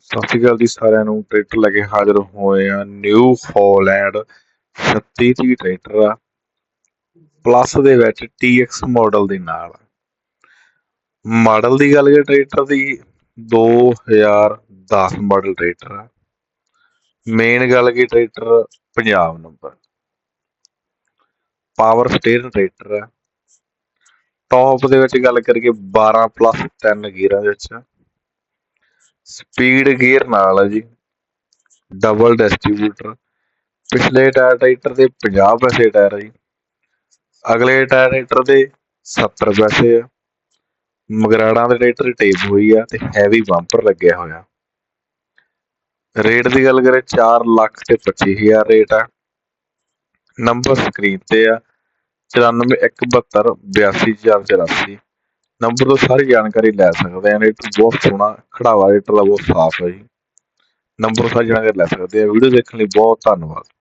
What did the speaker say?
ਸਤਿ ਸ਼੍ਰੀ ਅਕਾਲ ਜੀ ਸਾਰਿਆਂ ਨੂੰ। ਟਰੈਕਟਰ ਲੈ ਕੇ ਹਾਜ਼ਰ ਹੋਏ ਆ ਨਿਊ ਹਾਲੈਂਡ। 36 ਦੀ ਟਰੈਕਟਰ ਆ। ਪਲੱਸ ਦੇ ਵਿੱਚ TX ਮਾਡਲ ਦੇ ਨਾਲ। ਮਾਡਲ ਦੀ ਗੱਲ ਕਰੀਏ ਟਰੈਕਟਰ ਦੀ 2010 ਮਾਡਲ ਟਰੈਕਟਰ ਆ। ਮੇਨ ਗੱਲ ਕੀ tractor Punjab number. Power steering tractor ਆ। ਟੌਪ ਦੇ ਵਿੱਚ ਗੱਲ ਕਰੀਏ 12 ਪਲੱਸ 3 ਗੀਅਰਾਂ ਦੇ ਵਿੱਚ। ਸਪੀਡ ਗੇਅਰ ਨਾਲ ਹੈ ਜੀ। ਡਬਲ ਡਿਸਟ੍ਰੀਬਿਊਟਰ ਪਿਛਲੇ ਟਾਇਰ ਟਰੈਕਟਰ ਦੇ 50 ਪੈਸੇ ਟਾਇਰ ਹੈ ਜੀ। ਅਗਲੇ ਟਾਇਰ ਟਰੈਕਟਰ ਦੇ 70 ਪੈਸੇ ਆ। ਮਗਰਾੜਾਂ ਦੇ ਟਰੈਕਟਰ ਦੀ ਟੇਪ ਹੋਈ ਆ ਤੇ ਹੈਵੀ ਬੰਪਰ ਲੱਗਿਆ ਹੋਇਆ। ਰੇਟ ਦੀ ਗੱਲ ਕਰੇ 4 ਲੱਖ ਤੇ 25000 ਰੇਟ ਆ। ਨੰਬਰ ਸਕਰੀਨ ਤੇ ਆ। 9417 82484 ਨੰਬਰ ਤੋਂ ਸਾਰੀ ਜਾਣਕਾਰੀ ਲੈ ਸਕਦੇ ਆ ਰੇਟ ਬਹੁਤ ਸੋਹਣਾ, ਖੜਾਵਾ ਰੇਟ ਦਾ ਬਹੁਤ ਸਾਫ਼ ਹੈ ਜੀ। ਨੰਬਰ ਸਾਰੀ ਜਾਣਕਾਰੀ ਲੈ ਸਕਦੇ ਆ ਵੀਡੀਓ ਦੇਖਣ ਲਈ ਬਹੁਤ ਧੰਨਵਾਦ।